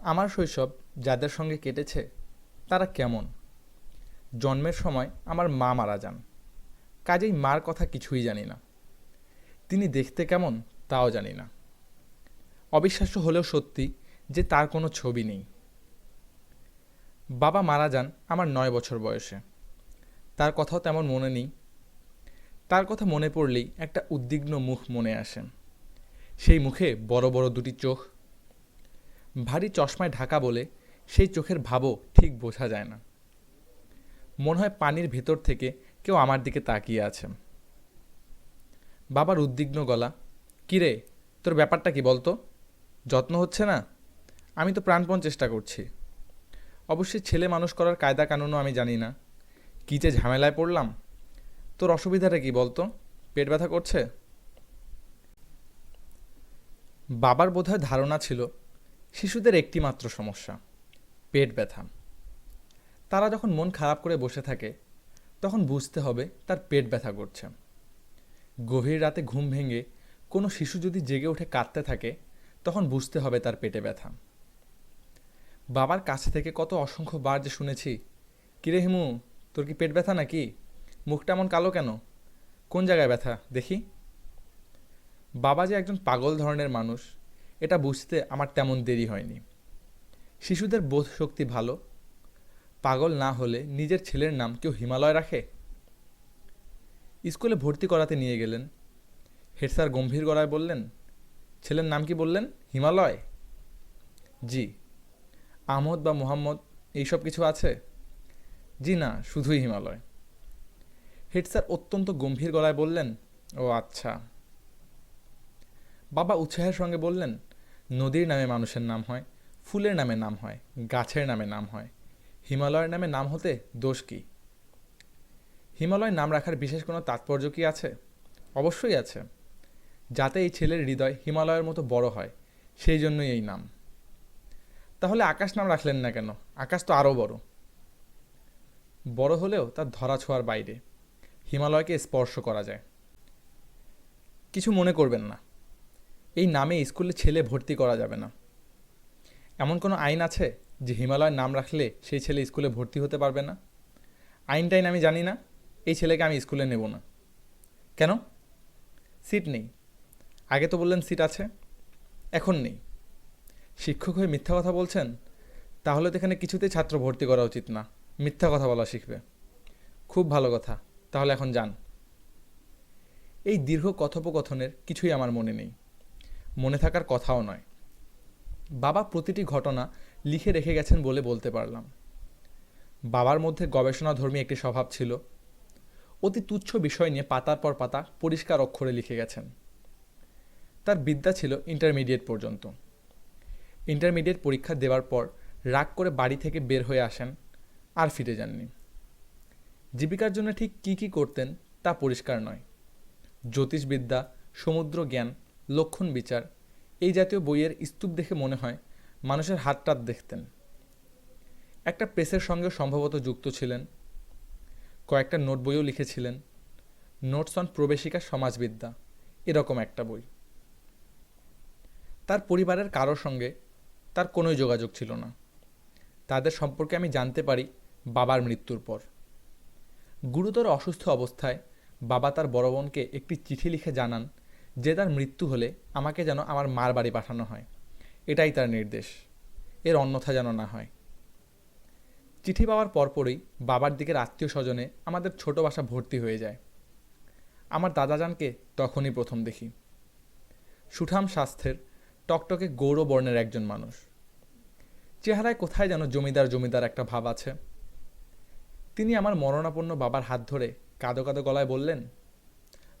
আমার শৈশব যাদের সঙ্গে কেটেছে, তারা কেমন? জন্মের সময় আমার মা মারা যান। কাজেই মার কথা কিছুই জানি না। তিনি দেখতে কেমন, তাও জানি না। অবিশ্বাস্য হলেও সত্যি যে তার কোনো ছবি নেই। বাবা মারা যান আমার নয় বছর বয়সে। তার কথাও তেমন মনে নেই। তার কথা মনে পড়লেই একটা উদ্বিগ্ন মুখ মনে আসে। সেই মুখে বড় বড় দুটি চোখ ভারী চশমায় ঢাকা বলে সেই চোখের ভাবও ঠিক বোঝা যায় না। মনে হয় পানির ভেতর থেকে কেউ আমার দিকে তাকিয়ে আছে। বাবার উদ্বিগ্ন গলা, কিরে, তোর ব্যাপারটা কি বলতো? যত্ন হচ্ছে না? আমি তো প্রাণপণ চেষ্টা করছি। অবশ্যই ছেলে মানুষ করার কায়দা কানুনও আমি জানি না। কী যে ঝামেলায় পড়লাম? তোর অসুবিধাটা কি বলতো? পেট ব্যথা করছে? বাবার বোধহয় ধারণা ছিল শিশুদের একটি মাত্র সমস্যা, পেট ব্যথা। তারা যখন মন খারাপ করে বসে থাকে, তখন বুঝতে হবে তার পেট ব্যথা করছে। গভীর রাতে ঘুম ভেঙে কোনো শিশু যদি জেগে উঠে কাঁদতে থাকে, তখন বুঝতে হবে তার পেটে ব্যথা। বাবার কাছ থেকে কত অসংখ্য বার যে শুনেছি, কিরে হিমু, তোর কি পেট ব্যথা নাকি? মুখটা এমন কালো কেন? কোন জায়গায় ব্যথা? দেখি? বাবা যে একজন পাগল ধরনের মানুষ এটা বুঝতে আমার তেমন দেরি হয়নি। শিশুদের বোধ শক্তি ভালো, পাগল না হলে নিজের ছেলের নাম কেউ হিমালয় রাখে? স্কুলে ভর্তি করাতে নিয়ে গেলেন। হেড স্যার গম্ভীর গলায় বললেন, ছেলের নাম কি বললেন? হিমালয়? জি, আহমদ বা মোহাম্মদ, এইসব কিছু আছে? জি না, শুধুই হিমালয়। হেড স্যার অত্যন্ত গম্ভীর গলায় বললেন, ও আচ্ছা। বাবা উৎসাহের সঙ্গে বললেন নদীর নামে মানুষের নাম হয়, ফুলের নামে নাম হয়, গাছের নামে নাম হয়। হিমালয়ের নামে নাম হতে দোষ কি? হিমালয় নাম রাখার বিশেষ কোনো তাৎপর্য কি আছে? অবশ্যই আছে। যাতে এই ছেলের হৃদয় হিমালয়ের মতো বড় হয়, সেই জন্যই এই নাম। তাহলে আকাশ নাম রাখলেন না কেন? আকাশ তো আরও বড়। বড় হলেও তার ধরা ছোঁয়ার বাইরে। হিমালয়কে স্পর্শ করা যায়। কিছু মনে করবেন না। এই নামে স্কুলে ছেলে ভর্তি করা যাবে না। এমন কোনো আইন আছে যে হিমালয়ের নাম রাখলে সেই ছেলে স্কুলে ভর্তি হতে পারবে না? আইনটাইন আমি জানি না, এই ছেলেকে আমি স্কুলে নেব না। কেন? সিট নেই। আগে তো বললেন সিট আছে, এখন নেই। শিক্ষক হয়ে মিথ্যা কথা বলছেন, তাহলে তো এখানে কিছুতেই ছাত্র ভর্তি করা উচিত না। মিথ্যা কথা বলা শিখবে। খুব ভালো কথা, তাহলে এখন যান। এই দীর্ঘ কথোপকথনের কিছুই আমার মনে নেই। মনে থাকার কথাও নয়। বাবা প্রতিটি ঘটনা লিখে রেখে গেছেন বলে বলতে পারলাম। বাবার মধ্যে গবেষণাধর্মী একটি স্বভাব ছিল। অতি তুচ্ছ বিষয় নিয়ে পাতার পর পাতা পরিষ্কার অক্ষরে লিখে গেছেন। তার বিদ্যা ছিল ইন্টারমিডিয়েট পর্যন্ত। ইন্টারমিডিয়েট পরীক্ষা দেওয়ার পর রাগ করে বাড়ি থেকে বের হয়ে আসেন আর ফিরে যাননি। জীবিকার জন্য ঠিক কী কী করতেন তা পরিষ্কার নয়। জ্যোতিষবিদ্যা সমুদ্র জ্ঞান লক্ষণ বিচার। এই জাতীয় বইয়ের স্তূপ দেখে মনে হয় মানুষের হাতটাত দেখতেন। একটা প্রেসের সঙ্গে সম্ভবত যুক্ত ছিলেন। কয়েকটা নোট বইও লিখেছিলেন। নোটস অন প্রবেশিকা সমাজবিদ্যা, এরকম একটা বই। তার পরিবারের কারোর সঙ্গে তার কোনোই যোগাযোগ ছিল না। তাদের সম্পর্কে আমি জানতে পারি বাবার মৃত্যুর পর। গুরুতর অসুস্থ অবস্থায় বাবা তার বড় বোনকে একটি চিঠি লিখে জানান যে তার মৃত্যু হলে আমাকে যেন আমার মার বাড়ি পাঠানো হয়। এটাই তার নির্দেশ। এর অন্যথা যেন না হয়। চিঠি পাওয়ার পরপরই বাবার দিকের আত্মীয় স্বজনে আমাদের ছোট বাসা ভর্তি হয়ে যায়। আমার দাদাজানকে তখনই প্রথম দেখি। সুঠাম স্বাস্থ্যের টকটকে গৌরবর্ণের একজন মানুষ। চেহারায় কোথায় যেন জমিদার জমিদার একটা ভাব আছে। তিনি আমার মরণাপন্ন বাবার হাত ধরে কাদো কাদো গলায় বললেন,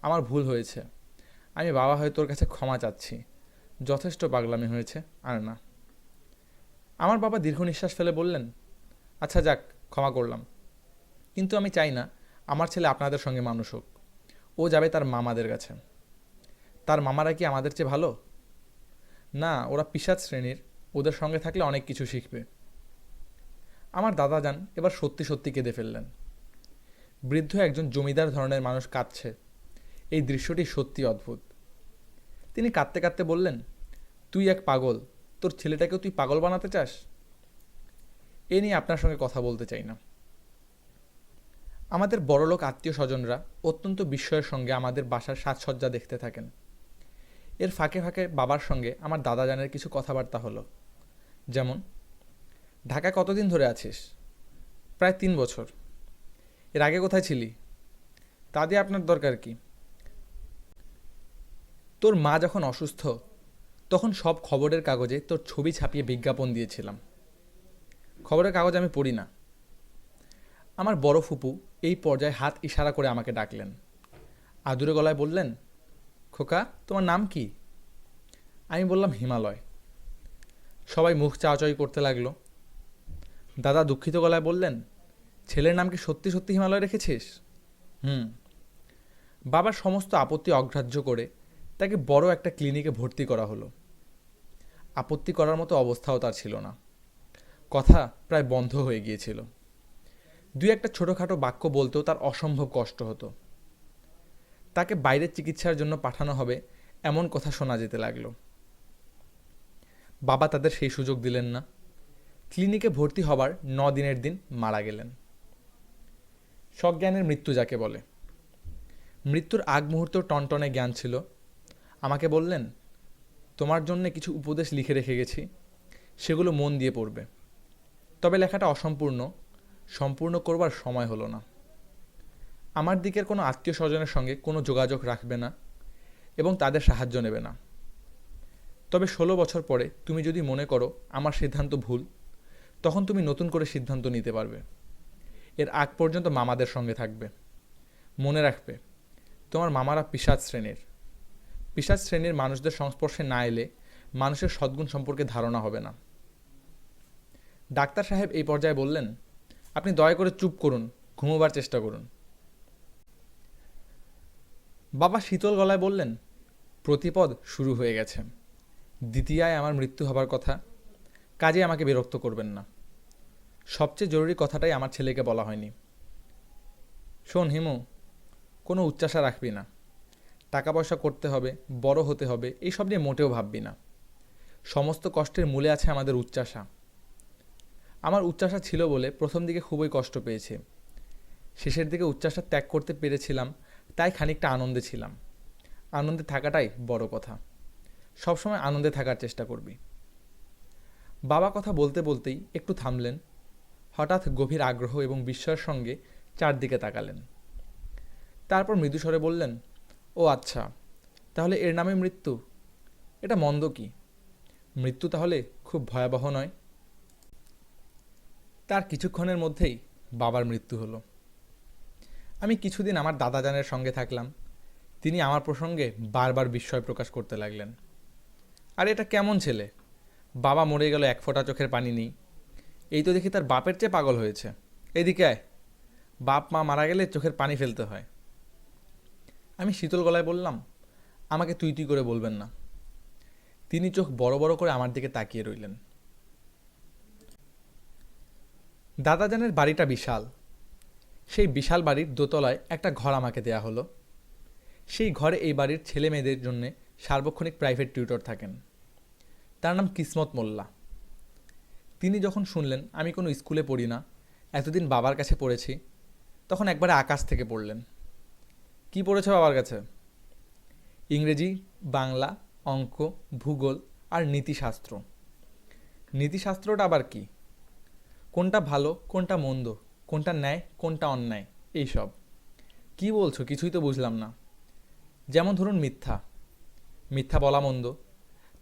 আমার ভুল হয়েছে। আমি বাবা হয়ে তোর কাছে ক্ষমা চাচ্ছি। যথেষ্ট পাগলামি হয়েছে, আর না। আমার বাবা দীর্ঘ নিঃশ্বাস ফেলে বললেন আচ্ছা যাক, ক্ষমা করলাম। কিন্তু আমি চাই না আমার ছেলে আপনাদের সঙ্গে মানুষ হোক। ও যাবে তার মামাদের কাছে। তার মামারা কি আমাদের চেয়ে ভালো? না, ওরা পিসাদ শ্রেণির। ওদের সঙ্গে থাকলে অনেক কিছু শিখবে। আমার দাদা যান, এবার সত্যি সত্যি কেঁদে ফেললেন। বৃদ্ধ একজন জমিদার ধরনের মানুষ কাঁদছে। এই দৃশ্যটি সত্যি অদ্ভুত। তিনি কাঁদতে কাঁদতে বললেন, তুই এক পাগল, তোর ছেলেটাকেও তুই পাগল বানাতে চাস? এ নিয়ে আপনার সঙ্গে কথা বলতে চাই না। আমাদের বড়লোক আত্মীয় স্বজনরা অত্যন্ত বিস্ময়ের সঙ্গে আমাদের বাসার সাজসজ্জা দেখতে থাকেন। এর ফাঁকে ফাঁকে বাবার সঙ্গে আমার দাদা জানের কিছু কথাবার্তা হলো। যেমন, ঢাকা কতদিন ধরে আছিস? প্রায় তিন বছর। এর আগে কোথায় ছিলি? তা দিয়ে আপনার দরকার কি? তোর মা যখন অসুস্থ, তখন সব খবরের কাগজে তোর ছবি ছাপিয়ে বিজ্ঞাপন দিয়েছিলাম। খবরের কাগজ আমি পড়ি না। আমার বড় ফুপু এই পর্যায়ে হাত ইশারা করে আমাকে ডাকলেন। আদুরে গলায় বললেন, খোকা, তোমার নাম কি? আমি বললাম, হিমালয়। সবাই মুখ চাওয়াচাই করতে লাগল। দাদা দুঃখিত গলায় বললেন, ছেলের নাম কি সত্যি সত্যি হিমালয় রেখেছিস? হুম। বাবার সমস্ত আপত্তি অগ্রাহ্য করে তাকে বড় একটা ক্লিনিকে ভর্তি করা হলো। আপত্তি করার মতো অবস্থাও তার ছিল না। কথা প্রায় বন্ধ হয়ে গিয়েছিল। দুই একটা ছোটোখাটো বাক্য বলতেও তার অসম্ভব কষ্ট হতো। তাকে বাইরের চিকিৎসার জন্য পাঠানো হবে এমন কথা শোনা যেতে লাগল। বাবা তাদের সেই সুযোগ দিলেন না। ক্লিনিকে ভর্তি হবার ন দিনের দিন মারা গেলেন। সজ্ঞানের মৃত্যু যাকে বলে। মৃত্যুর আগ মুহূর্ত টনটনে জ্ঞান ছিল। আমাকে বললেন, তোমার জন্য কিছু উপদেশ লিখে রেখে গেছি। সেগুলো মন দিয়ে পড়বে। তবে লেখাটা অসম্পূর্ণ। সম্পূর্ণ করবার সময় হলো না। আমার দিকের কোনো আত্মীয় স্বজনের সঙ্গে কোনো যোগাযোগ রাখবে না এবং তাদের সাহায্য নেবে না। তবে ষোলো বছর পরে তুমি যদি মনে করো আমার সিদ্ধান্ত ভুল, তখন তুমি নতুন করে সিদ্ধান্ত নিতে পারবে। এর আগ পর্যন্ত মামাদের সঙ্গে থাকবে। মনে রাখবে, তোমার মামারা পিসাজ শ্রেণির। পিসাজ শ্রেণির মানুষদের সংস্পর্শে না এলে মানুষের সদ্গুণ সম্পর্কে ধারণা হবে না। ডাক্তার সাহেব এই পর্যায়ে বললেন, আপনি দয়া করে চুপ করুন, ঘুমোবার চেষ্টা করুন। বাবা শীতল গলায় বললেন, প্রতিপদ শুরু হয়ে গেছে। দ্বিতীয়ায় আমার মৃত্যু হবার কথা। কাজে আমাকে বিরক্ত করবেন না। সবচেয়ে জরুরি কথাটাই আমার ছেলেকে বলা হয়নি। শোন হিমু, কোনো উচ্চাসা রাখবি না। টাকা পয়সা করতে হবে, বড় হতে হবে এই সব নিয়ে মোটেও ভাববি না। সমস্ত কষ্টের মূলে আছে আমাদের উচ্চাসা আমার উচ্চাসা ছিল বলে প্রথম দিকে খুবই কষ্ট পেয়েছে। শেষের দিকে উচ্চাসা ত্যাগ করতে পেরেছিলাম, তাই খানিকটা আনন্দে ছিলাম। আনন্দে থাকাটাই বড় কথা। সবসময় আনন্দে থাকার চেষ্টা করবি। বাবা কথা বলতে বলতেই একটু থামলেন। হঠাৎ গভীর আগ্রহ এবং বিস্ময়ের সঙ্গে চারদিকে তাকালেন। তারপর মৃদুস্বরে বললেন ও আচ্ছা তাহলে এর নামে মৃত্যু? এটা মন্দ কি? মৃত্যু তাহলে খুব ভয়াবহ নয়। তার কিছুক্ষণের মধ্যেই বাবার মৃত্যু হলো। আমি কিছুদিন আমার দাদাজানের সঙ্গে থাকলাম। তিনি আমার প্রসঙ্গে বারবার বিস্ময় প্রকাশ করতে লাগলেন। আর, এটা কেমন ছেলে? বাবা মরে গেল, এক ফোঁটা চোখের পানি নেই। এই তো দেখি তার বাপের চেয়ে পাগল হয়েছে। এদিকে বাপ মা মারা গেলে চোখের পানি ফেলতে হয়। আমি শীতল গলায় বললাম, আমাকে তুই তুই করে বলবেন না। তিনি চোখ বড় বড় করে আমার দিকে তাকিয়ে রইলেন। দাদাজানের বাড়িটা বিশাল। সেই বিশাল বাড়ির দোতলায় একটা ঘর আমাকে দেয়া হলো। সেই ঘরে এই বাড়ির ছেলে মেয়েদের জন্য সার্বক্ষণিক প্রাইভেট টিউটর থাকেন। তার নাম কিসমত মোল্লা। তিনি যখন শুনলেন, আমি কোনো স্কুলে পড়ি না, এতদিন বাবার কাছে পড়েছি, তখন একবারে আকাশ থেকে পড়লেন। কি পড়েছে বাবার কাছে? ইংরেজি, বাংলা, অঙ্ক, ভূগোল আর নীতিশাস্ত্র। নীতিশাস্ত্রটা আবার কি? কোনটা ভালো, কোনটা মন্দ, কোনটা ন্যায়, কোনটা অন্যায় এইসব কি বলছো? কিছুই তো বুঝলাম না। যেমন ধরুন মিথ্যা। মিথ্যা বলা মন্দ,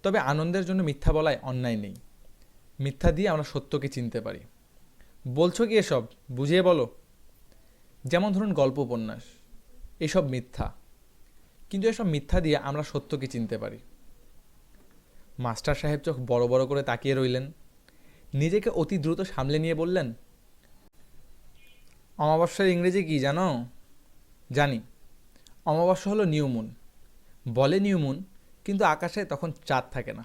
তবে আনন্দের জন্য মিথ্যা বলায় অন্যায় নেই। মিথ্যা দিয়ে আমরা সত্যকে চিনতে পারি। বলছো কি এসব? বুঝিয়ে বলো। যেমন ধরুন গল্প উপন্যাস এসব মিথ্যা। কিন্তু এসব মিথ্যা দিয়ে আমরা সত্যকে চিনতে পারি। মাস্টার সাহেব চোখ বড় বড় করে তাকিয়ে রইলেন। নিজেকে অতি দ্রুত সামলে নিয়ে বললেন, অমাবস্যার ইংরেজি কি জানো? জানি। অমাবস্যা হলো নিউমুন বলে নিউমুন কিন্তু আকাশে তখন চাঁদ থাকে না।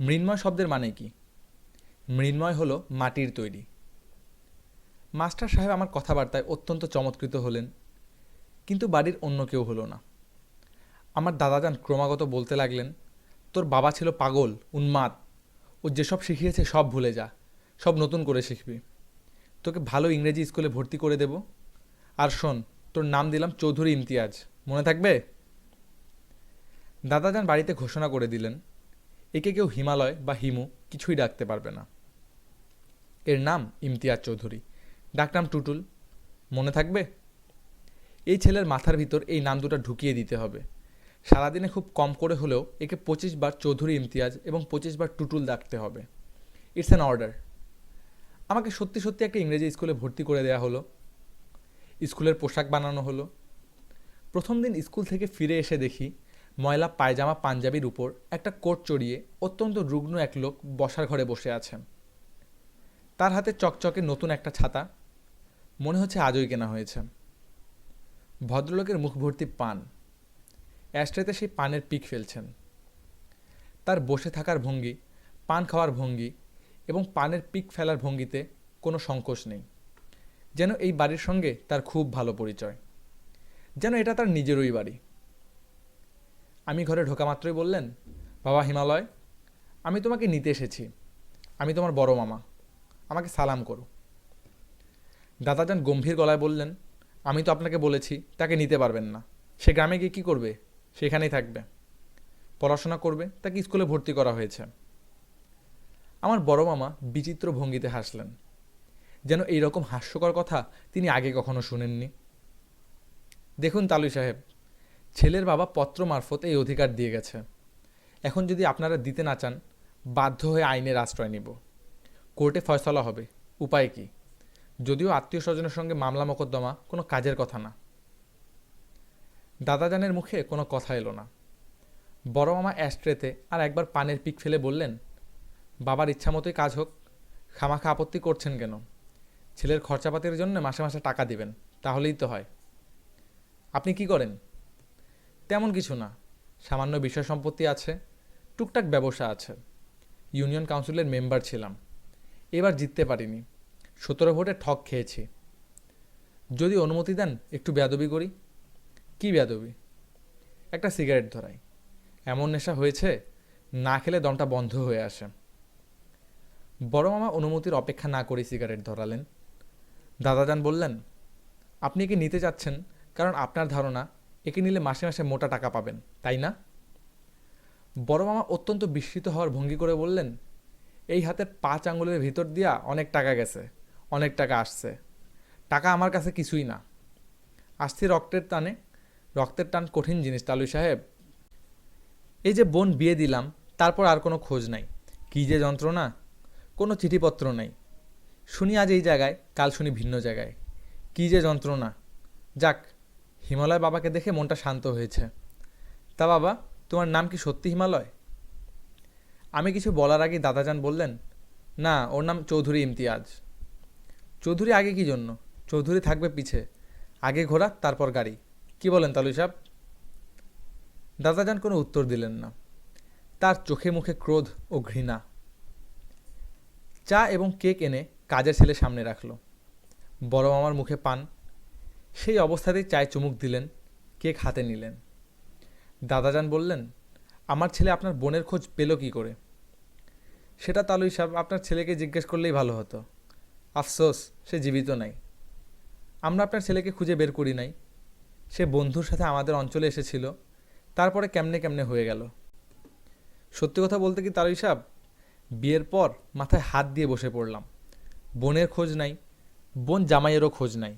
মৃন্ময় শব্দের মানে কি? মৃন্ময় হলো মাটির তৈরি। মাস্টার সাহেব আমার কথাবার্তায় অত্যন্ত চমৎকৃত হলেন। কিন্তু বাড়ির অন্য কেউ হলো না। আমার দাদাজান ক্রমাগত বলতে লাগলেন, তোর বাবা ছিল পাগল, উন্মাদ। ও যেসব শিখিয়েছে সব ভুলে যা, সব নতুন করে শিখবি। তোকে ভালো ইংরেজি স্কুলে ভর্তি করে দেব। আর শোন, তোর নাম দিলাম চৌধুরী ইমতিয়াজ। মনে থাকবে? দাদাজান বাড়িতে ঘোষণা করে দিলেন, একে কেউ হিমালয় বা হিমু কিছুই ডাকতে পারবে না। এর নাম ইমতিয়াজ চৌধুরী। ডাকনাম টুটুল। মনে থাকবে? এই ছেলের মাথার ভিতর এই নাম দুটো ঢুকিয়ে দিতে হবে। সারাদিনে খুব কম করে হলেও একে পঁচিশ বার চৌধুরী ইমতিয়াজ এবং পঁচিশ বার টুটুল ডাকতে হবে। ইটস অ্যান অর্ডার আমাকে সত্যি সত্যি একটা ইংরেজি স্কুলে ভর্তি করে দেওয়া হলো। স্কুলের পোশাক বানানো হলো। প্রথম দিন স্কুল থেকে ফিরে এসে দেখি ময়লা পায়জামা পাঞ্জাবির উপর একটা কোট চড়িয়ে অত্যন্ত রুগ্ন এক লোক বসার ঘরে বসে আছেন তার হাতে চকচকে নতুন একটা ছাতা। মনে হচ্ছে আজই কেনা হয়েছে। ভদ্রলোকের মুখ ভর্তি পান। অ্যাস্ট্রেতে সেই পানের পিক ফেলছেন। তার বসে থাকার ভঙ্গি, পান খাওয়ার ভঙ্গি এবং পানের পিক ফেলার ভঙ্গিতে কোনো সংকোচ নেই। যেন এই বাড়ির সঙ্গে তার খুব ভালো পরিচয়। যেন এটা তার নিজেরই বাড়ি। আমি ঘরে ঢোকা মাত্রই বললেন, বাবা হিমালয়, আমি তোমাকে নিতে এসেছি। আমি তোমার বড় মামা। আমাকে সালাম করো দাদাজান গম্ভীর গলায় বললেন আমি তো আপনাকে বলেছি, তাকে নিতে পারবেন না। সে গ্রামে গিয়ে কী করবে? সেখানেই থাকবে। পড়াশোনা করবে, তাকে স্কুলে ভর্তি করা হয়েছে। আমার বড় মামা বিচিত্র ভঙ্গিতে হাসলেন। যেন এই রকম হাস্যকর কথা তিনি আগে কখনো শুনেননি। দেখুন তালুই সাহেব, ছেলের বাবা পত্র মারফত এই অধিকার দিয়ে গেছে। এখন যদি আপনারা দিতে না চান, বাধ্য হয়ে আইনের আশ্রয় নিব। কোর্টে ফয়সলা হবে। উপায় কি? যদিও আত্মীয় স্বজনের সঙ্গে মামলা মোকদ্দমা কোনো কাজের কথা না। দাদাজানের মুখে কোনো কথা এলো না। বড় মামা অ্যাস্ট্রেতে আর একবার পানের পিক ফেলে বললেন, বাবার ইচ্ছা মতোই কাজ হোক, খামাখা আপত্তি করছেন কেন? ছেলের খরচাপাতির জন্য মাসে মাসে টাকা দিবেন, তাহলেই তো হয়। আপনি কি করেন? তেমন কিছু না। সামান্য বিষয় সম্পত্তি আছে, টুকটাক ব্যবসা আছে। ইউনিয়ন কাউন্সিলের মেম্বার ছিলাম। এবার জিততে পারিনি। সতেরো ভোটে ঠক খেয়েছি। যদি অনুমতি দেন, একটু বেয়াদবি করি। কি বেয়াদবি? একটা সিগারেট ধরাই। এমন নেশা হয়েছে, না খেলে দমটা বন্ধ হয়ে আসে। বড় মামা অনুমতির অপেক্ষা না করে সিগারেট ধরালেন। দাদাজান বললেন, আপনি একে নিতে চাচ্ছেন কারণ আপনার ধারণা, একে নিলে মাসে মাসে মোটা টাকা পাবেন, তাই না? বড় মামা অত্যন্ত বিস্মিত হওয়ার ভঙ্গি করে বললেন, এই হাতের পাঁচ আঙুলের ভিতর দিয়া অনেক টাকা গেছে। অনেক টাকা আসছে। টাকা আমার কাছে কিছুই না। আসছি রক্তের টানে। রক্তের টান কঠিন জিনিস তালুই সাহেব। এই যে বোন বিয়ে দিলাম, তারপর আর কোনো খোঁজ নাই। কী যে যন্ত্রণা, কোনো চিঠিপত্র নেই। শুনি আজ এই জায়গায়, কাল শুনি ভিন্ন জায়গায়। কী যে যন্ত্রণা। যাক, হিমালয় বাবাকে দেখে মনটা শান্ত হয়েছে। তা বাবা, তোমার নাম কি সত্যি হিমালয়? আমি কিছু বলার আগেই দাদাজান বললেন, না, ওর নাম চৌধুরী ইমতিয়াজ। চৌধুরী আগে কি জন্য? চৌধুরী থাকবে পিছে। আগে ঘোড়া, তারপর গাড়ি। কি বলেন তালুই সাহেব? দাদাজান কোনো উত্তর দিলেন না। তার চোখে মুখে ক্রোধ ও ঘৃণা। চা এবং কেক এনে কাজের ছেলে সামনে রাখল। বড় মামার মুখে পান। সেই অবস্থাতেই চায় চুমুক দিলেন, কেক হাতে নিলেন। দাদাজান বললেন, আমার ছেলে আপনার বোনের খোঁজ পেল কি করে? সেটা তালুই সাহেব আপনার ছেলেকে জিজ্ঞেস করলেই ভালো হতো। আফসোস, সে জীবিত নাই। আমরা আপনার ছেলেকে খুঁজে বের করি নাই। সে বন্ধুর সাথে আমাদের অঞ্চলে এসেছিল। তারপরে কেমনে কেমনে হয়ে গেল। সত্যি কথা বলতে কি তালুই সাহেব বিয়ের পর মাথায় হাত দিয়ে বসে পড়লাম। বোনের খোঁজ নাই, বোন জামাইয়েরও খোঁজ নাই।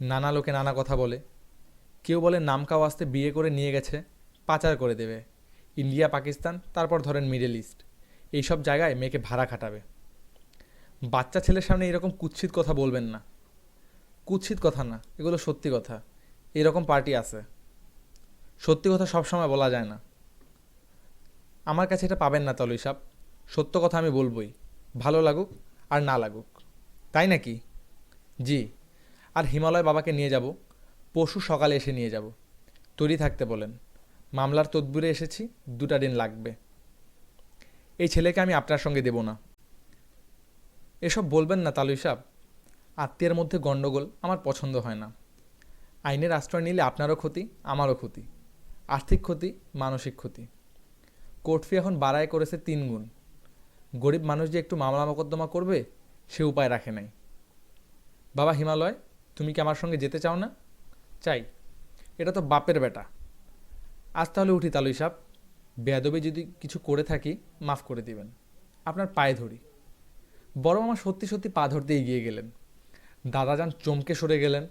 নানা লোকে নানা কথা বলে। কেউ বলে নামকাও আসতে বিয়ে করে নিয়ে গেছে, পাচার করে দেবে। ইন্ডিয়া, পাকিস্তান, তারপর ধরেন মিডল ইস্ট। এইসব জায়গায় মেয়েকে ভাড়া খাটাবে। বাচ্চা ছেলের সামনে এরকম কুৎসিত কথা বলবেন না। কুৎসিত কথা না, এগুলো সত্যি কথা। এরকম পার্টি আছে। সত্যি কথা সবসময় বলা যায় না। আমার কাছে এটা পাবেন না তলই সাপ। সত্য কথা আমি বলবই। ভালো লাগুক আর না লাগুক। তাই নাকি? জি। আর হিমালয় বাবাকে নিয়ে যাব। পশু সকালে এসে নিয়ে যাব। তৈরি থাকতে বলেন। মামলার তদবিরে এসেছি, দুটা দিন লাগবে। এই ছেলেকে আমি আপনার সঙ্গে দেব না। এসব বলবেন না তালুই সাহ আত্মীয়ের মধ্যে গণ্ডগোল আমার পছন্দ হয় না। আইনের আশ্রয় নিলে আপনারও ক্ষতি, আমারও ক্ষতি। আর্থিক ক্ষতি, মানসিক ক্ষতি। কোর্ট ফি এখন বাড়ায় করেছে তিন গুণ। গরিব মানুষ যে একটু মামলা মোকদ্দমা করবে, সে উপায় রাখে নাই। বাবা হিমালয়, তুমি কি আমার সঙ্গে যেতে চাও না? চাই। এটা তো বাপের বেটা। আজ তাহলে উঠি তালুই সাপ বেয়াদবে যদি কিছু করে থাকি, মাফ করে দিবেন। আপনার পায়ে ধরি। বড় মামা সত্যি সত্যি পা ধরতে এগিয়ে গেলেন। দাদাজান চমকে সরে গেলেন।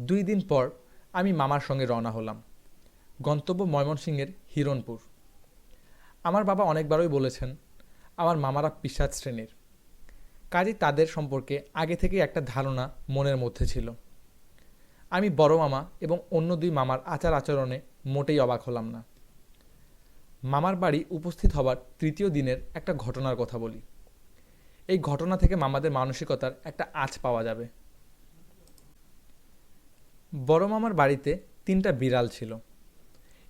দুই দিন পর আমি মামার সঙ্গে রওনা হলাম। গন্তব্য ময়মনসিংহের হিরণপুর। আমার বাবা অনেকবারই বলেছেন, আমার মামারা পিসাদ শ্রেণির। কাজেই তাদের সম্পর্কে আগে থেকেই একটা ধারণা মনের মধ্যে ছিল। আমি বড় মামা এবং অন্য দুই মামার আচার আচরণে মোটেই অবাক হলাম না। মামার বাড়ি উপস্থিত হবার তৃতীয় দিনের একটা ঘটনার কথা বলি। এই ঘটনা থেকে মামাদের মানসিকতার একটা আঁচ পাওয়া যাবে। বড় মামার বাড়িতে তিনটা বিড়াল ছিল।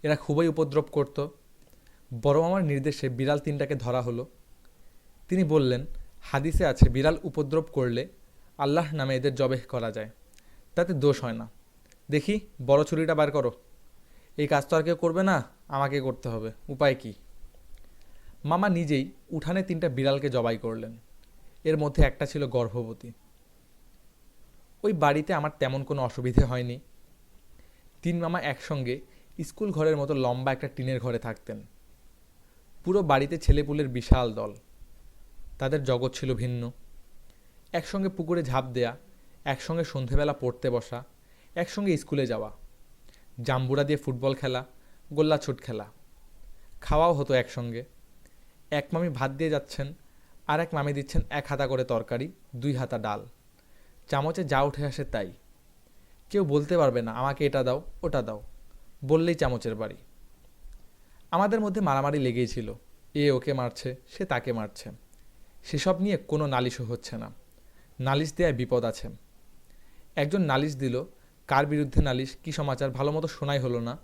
এরা খুবই উপদ্রব করত। বড় মামার নির্দেশে বিড়াল তিনটাকে ধরা হলো। তিনি বললেন, হাদিসে আছে, বিড়াল উপদ্রব করলে আল্লাহ নামে এদের জবেহ করা যায়। তাতে দোষ হয় না। দেখি, বড় ছুরিটা বার করো। এই কাজ তো আর কেউ করবে না, আমাকে করতে হবে। উপায় কি? মামা নিজেই উঠানে তিনটা বিড়ালকে জবাই করলেন। এর মধ্যে একটা ছিল গর্ভবতী। ওই বাড়িতে আমার তেমন কোনো অসুবিধে হয়নি। তিন মামা একসঙ্গে স্কুল ঘরের মতো লম্বা একটা টিনের ঘরে থাকতেন। পুরো বাড়িতে ছেলেপুলের বিশাল দল। তাদের জগৎ ছিল ভিন্ন। একসঙ্গে পুকুরে ঝাঁপ দেয়া, একসঙ্গে সন্ধেবেলা পড়তে বসা, একসঙ্গে স্কুলে যাওয়া। জাম্বুরা দিয়ে ফুটবল খেলা, গোল্লা ছুট খেলা। খাওয়াও হতো একসঙ্গে। এক মামি ভাত দিয়ে যাচ্ছেন, আর এক মামি দিচ্ছেন এক হাতা করে তরকারি, দুই হাতা ডাল। চামচে যা উঠে আসে তাই। কেউ বলতে পারবে না, আমাকে এটা দাও, ওটা দাও। বললেই চামচের বাড়ি। আমাদের মধ্যে মারামারি লেগেই ছিল। এ ওকে মারছে, সে তাকে মারছে। সেসব নিয়ে কোনো নালিশও হচ্ছে না। নালিশ দেওয়ায় বিপদ আছে। একজন নালিশ দিল কার বিরুদ্ধে নালিশ, কি সমাচার, ভালো মতো শোনাই হলো না।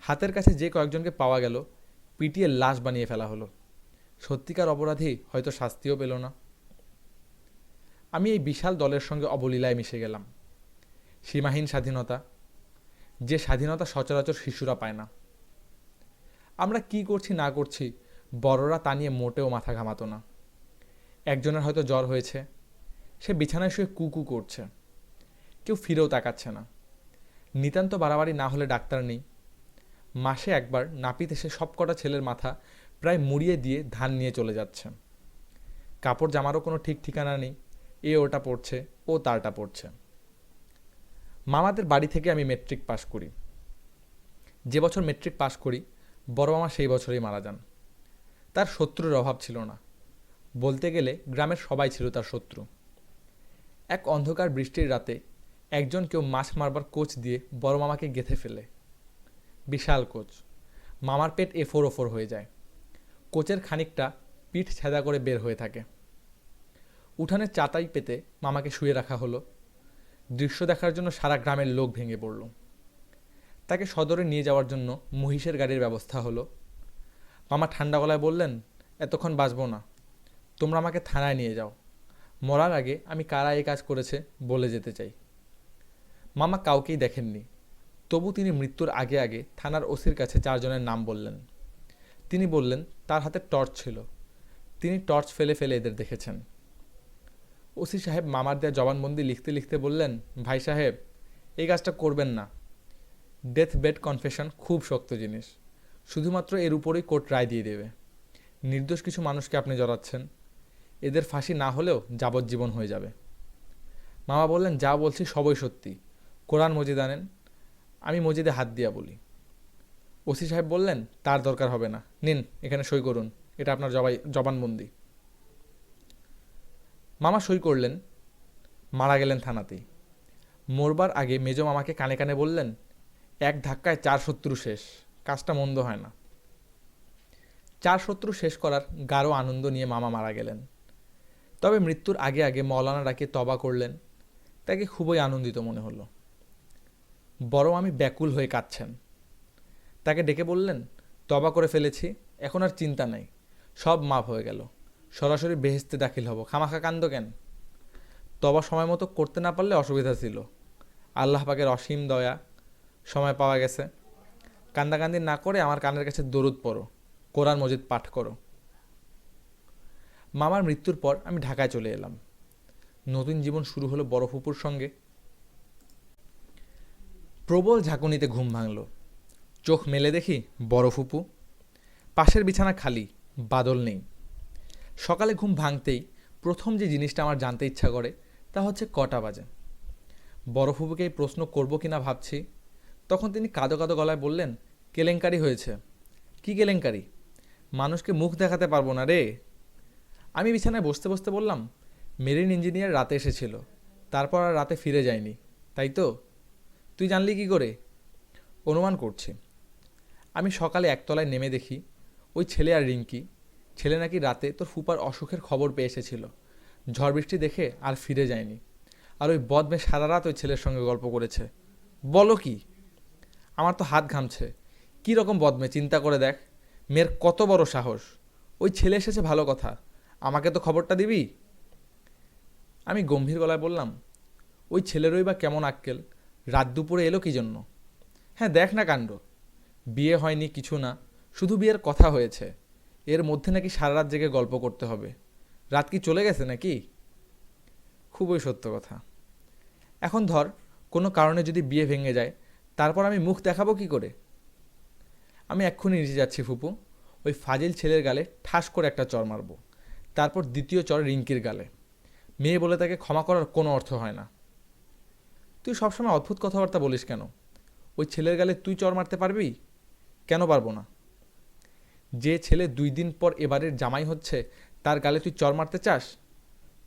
হাতের কাছে যে কয়েকজনকে পাওয়া গেল, পিটিয়ে লাশ বানিয়ে ফেলা হলো। সত্যিকার অপরাধী হয়তো শাস্তিও পেল না। আমি এই বিশাল দলের সঙ্গে অবলীলায় মিশে গেলাম। সীমাহীন স্বাধীনতা, যে স্বাধীনতা সচরাচর শিশুরা পায় না। আমরা কি করছি, না করছি, বড়রা তা নিয়ে মোটেও মাথা ঘামাতো না। একজনের হয়তো জ্বর হয়েছে, সে বিছানায় শুয়ে কুকু করছে। কেউ ফিরেও তাকাচ্ছে না। নিতান্ত বাড়াবাড়ি না হলে ডাক্তার নেই। মাসে একবার নাপিত এসে সবকটা ছেলের মাথা প্রায় মুড়িয়ে দিয়ে ধান নিয়ে চলে যাচ্ছে। কাপড় জামারও কোনো ঠিক ঠিকানা নেই। এ ওটা পড়ছে ও তারটা পড়ছে মামাদের বাড়ি থেকে আমি মেট্রিক পাশ করি। যে বছর মেট্রিক পাশ করি, বড় মামা সেই বছরই মারা যান। তার শত্রুর অভাব ছিল না। বলতে গেলে গ্রামের সবাই ছিল তার শত্রু। এক অন্ধকার বৃষ্টির রাতে একজন কেউ মাছ মারবার কোচ দিয়ে বড় মামাকে গেথে ফেলে। বিশাল কোচ। মামার পেট এফোর ওফোর হয়ে যায়। কোচের খানিকটা পিঠ ছেদা করে বের হয়ে থাকে। উঠানের চাতাই পেতে মামাকে শুয়ে রাখা হলো। দৃশ্য দেখার জন্য সারা গ্রামের লোক ভেঙে পড়ল। তাকে সদরে নিয়ে যাওয়ার জন্য মহিষের গাড়ির ব্যবস্থা হলো। মামা ঠান্ডা গলায় বললেন, এতক্ষণ বাঁচবো না। তোমরা আমাকে থানায় নিয়ে যাও। মরার আগে আমি কারা এই কাজ করেছে বলে যেতে চাই। মামা কাউকেই দেখেননি। তবু তিনি মৃত্যুর আগে আগে থানার ওসির কাছে চারজনের নাম বললেন। তিনি বললেন, তার হাতে টর্চ ছিল। তিনি টর্চ ফেলে ফেলে এদের দেখেছেন। ওসি সাহেব মামার দেয়া জবানবন্দি লিখতে লিখতে বললেন, ভাই সাহেব, এই কাজটা করবেন না। ডেথ বেড কনফেশন খুব শক্ত জিনিস। শুধুমাত্র এর উপরেই কোর্ট রায় দিয়ে দেবে। নির্দোষ কিছু মানুষকে আপনি জড়াচ্ছেন। এদের ফাঁসি না হলেও যাবজ্জীবন হয়ে যাবে। মামা বললেন, যা বলছি সবই সত্যি। কোরআন মজিদ আনেন। আমি মজিদে হাত দিয়া বলি। ওসি সাহেব বললেন, তার দরকার হবে না। নিন, এখানে সই করুন। এটা আপনার জবাই, জবানবন্দি। মামা সই করলেন, মারা গেলেন থানাতেই। মরবার আগে মেজ মামাকে কানে কানে বললেন, এক ধাক্কায় চার শত্রু শেষ, কাজটা মন্দ হয় না। চার শত্রু শেষ করার গাঢ় আনন্দ নিয়ে মামা মারা গেলেন। তবে মৃত্যুর আগে আগে মৌলানা ডাকে তবা করলেন। তাকে খুবই আনন্দিত মনে হলো। বড় আমি ব্যাকুল হয়ে কাঁদছেন। তাকে ডেকে বললেন, তবা করে ফেলেছি, এখন আর চিন্তা নাই, সব মাপ হয়ে গেল। সরাসরি বেহেস্তে দাখিল হব। খামাখা কান্দ কেন? তবা সময় মতো করতে না পারলে অসুবিধা ছিল। আল্লাহ পাকের অসীম দয়া, সময় পাওয়া গেছে। কান্দাকান্দি না করে আমার কানের কাছে দরুদ পড়ো, কোরআন মজিদ পাঠ করো। মামার মৃত্যুর পর আমি ঢাকায় চলে এলাম। নতুন জীবন শুরু হলো বড় ফুপুর সঙ্গে। প্রবল ঝাঁকুনিতে ঘুম ভাঙল। চোখ মেলে দেখি বড় ফুপু। পাশের বিছানা খালি, বাদল নেই। সকালে ঘুম ভাঙতেই প্রথম যে জিনিসটা আমার জানতে ইচ্ছা করে, তা হচ্ছে কটা বাজে। বড় ফুপুকে এই প্রশ্ন করব কি না ভাবছি, তখন তিনি কাদো কাদো গলায় বললেন, কেলেঙ্কারি হয়েছে। কি কেলেঙ্কারি? মানুষকে মুখ দেখাতে পারব না রে। আমি বিছানায় বসতে বসতে বললাম, মেরিন ইঞ্জিনিয়ার রাতে এসেছিল। তারপর আর রাতে ফিরে যায়নি, তাই তো? তুই জানলি কি করে? অনুমান করছি। আমি সকালে একতলায় নেমে দেখি, ওই ছেলে আর রিঙ্কি। ছেলে নাকি রাতে তোর ফুপার অসুখের খবর পেয়ে এসেছিল। ঝড় বৃষ্টি দেখে আর ফিরে যায়নি। আর ওই বদমে সারা রাত ওই ছেলের সঙ্গে গল্প করেছে। বলো কি? আমার তো হাত ঘামছে। কী রকম বদমে চিন্তা করে দেখ। মেয়ের কত বড় সাহস। ওই ছেলে এসেছে ভালো কথা। আমাকে তো খবরটা দিবি? আমি গম্ভীর গলায় বললাম, ওই ছেলেরই বা কেমন আক্কেল? রাত দুপুরে এলো কি জন্য? হ্যাঁ দেখ না কাণ্ড। বিয়ে হয়নি, কিছু না। শুধু বিয়ের কথা হয়েছে। এর মধ্যে নাকি সারা রাত জেগে গল্প করতে হবে। রাত কি চলে গেছে নাকি? খুবই সত্য কথা। এখন ধর, কোনো কারণে যদি বিয়ে ভেঙে যায়, তারপর আমি মুখ দেখাবো কি করে? আমি এক্ষুনি নিচে যাচ্ছি, ফুপু। ওই ফাজিল ছেলের গালে ঠাস করে একটা চর মারবো। তারপর দ্বিতীয় চর রিঙ্কির গালে। মেয়ে বলে তাকে ক্ষমা করার কোনো অর্থ হয় না। তুই সবসময় অদ্ভুত কথাবার্তা বলিস কেন? ওই ছেলের গালে তুই চর মারতে পারবি? কেন পারব না? যে ছেলে দুই দিন পর এবারের জামাই হচ্ছে, তার গালে তুই চর মারতে চাস?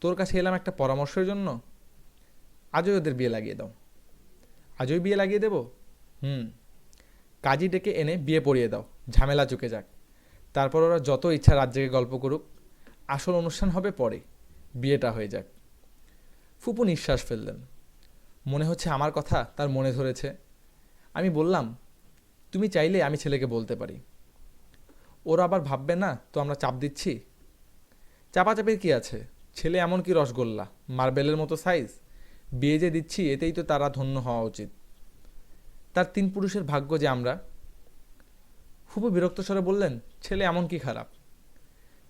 তোর কাছে এলাম একটা পরামর্শের জন্য। আজই ওদের বিয়ে লাগিয়ে দাও। আজই বিয়ে লাগিয়ে দেবো? হুম। কাজী ডেকে এনে বিয়ে পড়িয়ে দাও। ঝামেলা চুকে যাক। তারপর ওরা যত ইচ্ছা রাত জেগে গল্প করুক। আসল অনুষ্ঠান হবে পরে। বিয়েটা হয়ে যাক। ফুপু নিঃশ্বাস ফেললেন। মনে হচ্ছে আমার কথা তার মনে ধরেছে। আমি বললাম, তুমি চাইলে আমি ছেলেকে বলতে পারি। ওরা আবার ভাববে না, তো আমরা চাপ দিচ্ছি? চাপাচাপির কি আছে? ছেলে এমন কি রসগোল্লা? মার্বেলের মতো সাইজ। বিয়ে যে দিচ্ছি, এতেই তো তারা ধন্য হওয়া উচিত। তার তিন পুরুষের ভাগ্য যে আমরা। ফুপু বিরক্ত স্বরে বললেন, ছেলে এমন কি খারাপ?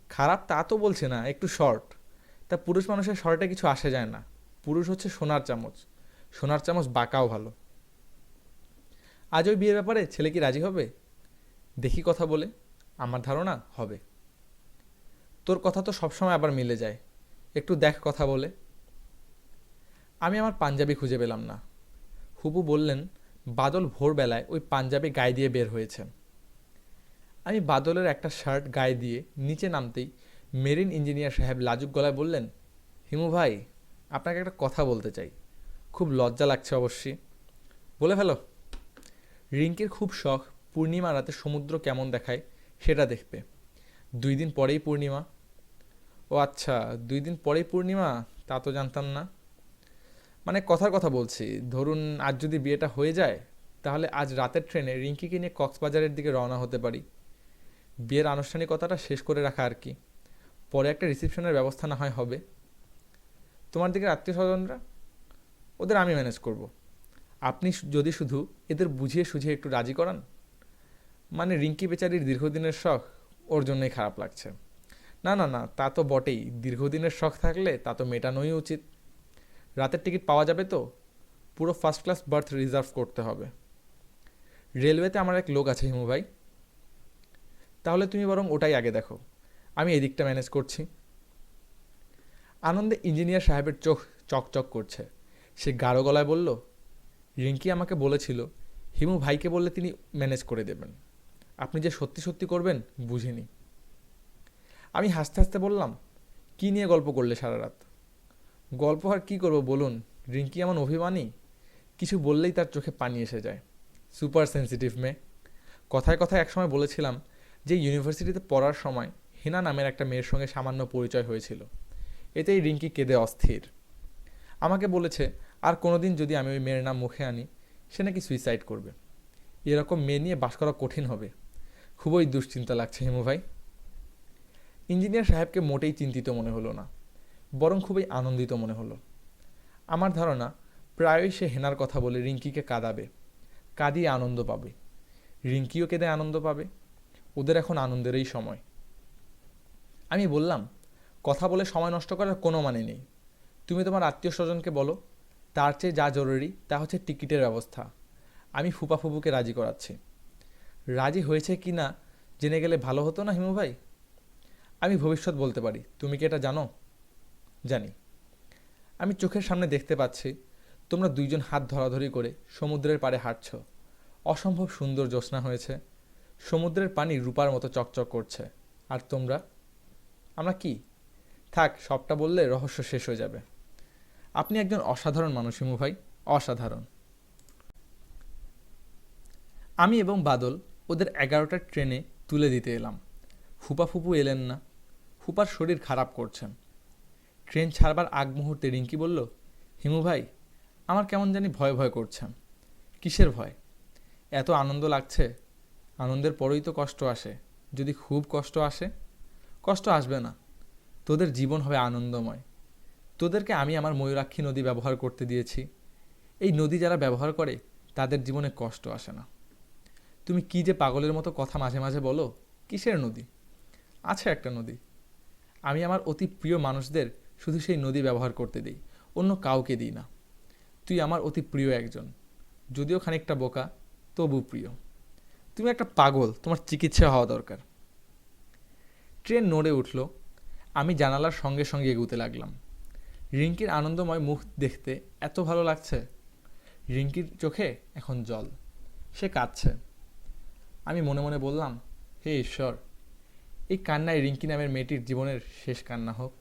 খারাপ তা তো বলছে না, একটু শর্ট। তা পুরুষ মানুষের শর্টে কিছু আসে যায় না। পুরুষ হচ্ছে সোনার চামচ। সোনার চামচ বাঁকাও ভালো। আজ ওই বিয়ের ব্যাপারে ছেলে কি রাজি হবে? দেখি কথা বলে, আমার ধারণা হবে। তোর কথা তো সবসময় আবার মিলে যায়। একটু দেখ কথা বলে। আমি আমার পাঞ্জাবি খুঁজে পেলাম না। হুবু বললেন, বাদল ভোরবেলায় ওই পাঞ্জাবি গায়ে দিয়ে বের হয়েছে। আমি বাদলের একটা শার্ট গায়ে দিয়ে নিচে নামতেই মেরিন ইঞ্জিনিয়ার সাহেব লাজুক গলায় বললেন, হিমু ভাই, আপনাকে একটা কথা বলতে চাই। খুব লজ্জা লাগছে অবশ্যই। বলে ফেলো। রিঙ্কির খুব শখ পূর্ণিমা রাতে সমুদ্র কেমন দেখায় সেটা দেখবে। দুই দিন পরেই পূর্ণিমা। ও আচ্ছা দুই দিন পরেই পূর্ণিমা? তা তো জানতাম না। মানে কথার কথা বলছি, ধরুন আজ যদি বিয়েটা হয়ে যায়, তাহলে আজ রাতের ট্রেনে রিঙ্কিকে নিয়ে কক্সবাজারের দিকে রওনা হতে পারি। বিয়ের আনুষ্ঠানিকতাটা শেষ করে রাখা আর কি। পরে একটা রিসেপশনের ব্যবস্থা না হয় হবে। তোমার দিকে আত্মীয় স্বজনরা ওদের আমি ম্যানেজ করব। আপনি যদি শুধু এদের বুঝিয়ে সুঝিয়ে একটু রাজি করান মানে রিঙ্কি বেচারির দীর্ঘদিনের শখ ওর জন্যই খারাপ লাগছে। না না না, তা তো বটেই, দীর্ঘদিনের শখ থাকলে তা তো মেটানোই উচিত। রাতের টিকিট পাওয়া যাবে তো, পুরো ফার্স্ট ক্লাস বার্থ রিজার্ভ করতে হবে। রেলওয়েতে আমার এক লোক আছে হিমু ভাই। তাহলে তুমি বরং ওটাই আগে দেখো, আমি এদিকটা ম্যানেজ করছি। আনন্দে ইঞ্জিনিয়ার সাহেবের চোখ চকচক করছে। সে গাঢ় গলায় বলল, রিঙ্কি আমাকে বলেছিল, হিমু ভাইকে বললে তিনি ম্যানেজ করে দেবেন। আপনি যে সত্যি সত্যি করবেন, বুঝিনি। আমি হাসতে হাসতে বললাম, কি নিয়ে গল্প করলে সারা রাত? গল্প আর কী করব বলুন? রিঙ্কি এমন অভিমানী? কিছু বললেই তার চোখে পানি এসে যায়। সুপার সেন্সিটিভ মেয়ে। কথায় কথায় একসময় বলেছিলাম যে ইউনিভার্সিটিতে পড়ার সময় হেনা নামের একটা মেয়ের সঙ্গে সামান্য পরিচয় হয়েছিল। এতেই রিঙ্কি কেঁদে অস্থির। আমাকে বলেছে আর কোনোদিন যদি আমি ওই মেয়ের নাম মুখে আনি, সে নাকি সুইসাইড করবে। এরকম মেয়ে নিয়ে বাস করা কঠিন হবে। খুবই দুশ্চিন্তা লাগছে হেমু ভাই। ইঞ্জিনিয়ার সাহেবকে মোটেই চিন্তিত মনে হলো না, বরং খুবই আনন্দিত মনে হলো। আমার ধারণা, প্রায়ই সে হেনার কথা বলে রিঙ্কিকে কাঁদাবে, কাঁদিয়ে আনন্দ পাবে। রিঙ্কিও কেঁদে আনন্দ পাবে, ওদের এখন আনন্দেরই সময়। আমি বললাম, কথা বলে সময় নষ্ট করার কোনো মানে নেই। তুমি তোমার আত্মীয় স্বজনকে বলো তার চেয়ে যা জরুরি তা হচ্ছে টিকিটের ব্যবস্থা। আমি ফুপা ফুপুকে রাজি করাচ্ছি। রাজি হয়েছে কি না জেনে গেলে ভালো হতো না হিমু ভাই? আমি ভবিষ্যৎ বলতে পারি। তুমি কি এটা জানো? জানি। আমি চোখের সামনে দেখতে পাচ্ছি তোমরা দুইজন হাত ধরাধরি করে সমুদ্রের পাড়ে হাঁটছ। অসম্ভব সুন্দর জ্যোৎস্না হয়েছে। সমুদ্রের পানি রূপার মতো চকচক করছে। আর তোমরা? আমরা কি? থাক, সবটা বললে রহস্য শেষ হয়ে যাবে। আপনি একজন অসাধারণ মানুষ হিমু ভাই। অসাধারণ। আমি এবং বাদল ওদের এগারোটার ট্রেনে তুলে দিতে এলাম। ফুপা ফুপু এলেন না। ফুপার শরীর খারাপ করছেন ট্রেন ছাড়বার আগ মুহূর্তে রিঙ্কি বলল, হিমু ভাই, আমার কেমন জানি ভয় ভয় করছেন কিসের ভয়? এত আনন্দ লাগছে। আনন্দের পরেই তো কষ্ট আসে। যদি খুব কষ্ট আসে, কষ্ট আসবে না। তোদের জীবন হবে আনন্দময়। তোদেরকে আমি আমার ময়ূরাক্ষী নদী ব্যবহার করতে দিয়েছি। এই নদী যারা ব্যবহার করে, তাদের জীবনে কষ্ট আসে না। তুমি কি যে পাগলের মতো কথা মাঝে মাঝে বলো, কিসের নদী? আছে একটা নদী। আমি আমার অতি প্রিয় মানুষদের শুধু সেই নদী ব্যবহার করতে দিই, অন্য কাউকে দিই না। তুই আমার অতি প্রিয় একজন। যদিও খানিকটা বোকা, তবু প্রিয়। তুমি একটা পাগল, তোমার চিকিৎসা হওয়া দরকার। ট্রেন নড়ে উঠল। আমি জানালার সঙ্গে সঙ্গে এগুতে লাগলাম। রিঙ্কির আনন্দময় মুখ দেখতে এত ভালো লাগছে। রিঙ্কির চোখে এখন জল। সে কাঁদছে। আমি মনে মনে বললাম, হে ঈশ্বর, এই কান্নায় রিঙ্কি নামের মেয়েটির জীবনের শেষ কান্না হোক।